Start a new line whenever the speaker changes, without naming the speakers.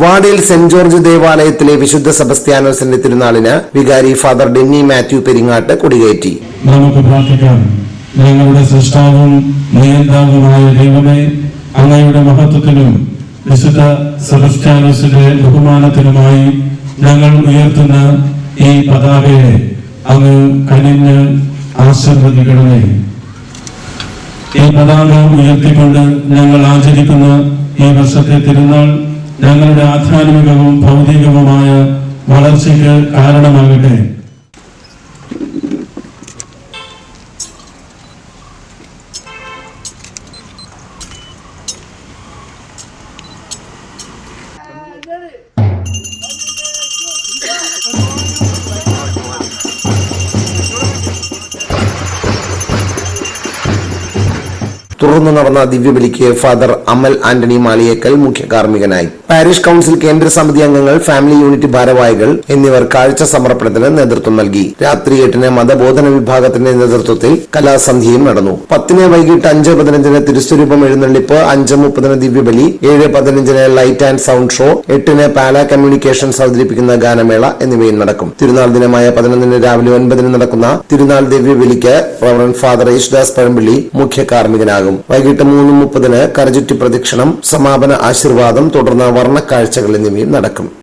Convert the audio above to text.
വാടിയിൽ saint George ദേവാലയത്തിലെ വിശുദ്ധ സെബസ്ത്യാനോസിന്റെ തിരുനാളിന് വികാരി ഫാദർ ഡെന്നി മാത്യു പെരിങ്ങാട്ട് കൊടികയറ്റി.
നമുക്ക് പ്രാർത്ഥിക്കാം ഞങ്ങളുടെ സൃഷ്ടാവും നിയന്താവുമായ ദൈവമേ അങ്ങയുടെ മഹത്വത്തിനും വിശുദ്ധ സെബസ്ത്യാനോസിന്റെ ബഹുമാനത്തിനുമായി ഞങ്ങൾ ഉയർത്തുന്ന ഈ പതാകയെ അങ്ങ് കനിഞ്ഞ് ആശീർവദിക്കണമേ. ഈ പതാക ഉയർത്തിക്കൊണ്ട് ഞങ്ങൾ ആചരിക്കുന്ന ഈ വർഷത്തെ തിരുനാൾ ഞങ്ങളുടെ ആധ്യാത്മികവും ഭൗതികവുമായ വളർച്ചയ്ക്ക് കാരണമാകട്ടെ.
തുടർന്ന് നടന്ന ദിവ്യബലിക്ക് ഫാദർ അമൽ ആന്റണി മാളിയേക്കൽ മുഖ്യ കാർമ്മികനായി. പാരിഷ് കൌൺസിൽ കേന്ദ്ര സമിതി അംഗങ്ങൾ ഫാമിലി യൂണിറ്റ് ഭാരവാഹികൾ എന്നിവർ കാഴ്ച സമർപ്പണത്തിന് നേതൃത്വം നൽകി. രാത്രി എട്ടിന് മതബോധന വിഭാഗത്തിന്റെ നേതൃത്വത്തിൽ കലാസന്ധ്യയും നടന്നു. പത്തിന് വൈകിട്ട് അഞ്ച് പതിനഞ്ചിന് തിരുസ്വരൂപം എഴുന്നള്ളിപ്പ് അഞ്ച് മുപ്പതിന് ദിവ്യബലി ഏഴ് പതിനഞ്ചിന് ലൈറ്റ് ആൻഡ് സൗണ്ട് ഷോ എട്ടിന് പാല കമ്മ്യൂണിക്കേഷൻസ് അവതരിപ്പിക്കുന്ന ഗാനമേള എന്നിവയും നടക്കും. തിരുനാൾ ദിനമായ പതിനൊന്നിന് രാവിലെ ഒൻപതിന് നടക്കുന്ന തിരുനാൾ ദിവ്യബലിക്ക് റവറൻ ഫാദർ യേശുദാസ് പഴമ്പള്ളി മുഖ്യ കാർമ്മികനാകും. വൈകിട്ട് മൂന്ന് മുപ്പതിന് കരചുറ്റി പ്രദക്ഷിണം സമാപന ആശീർവാദം തുടർന്ന് വർണക്കാഴ്ചകൾ എന്നിവയും നടക്കും.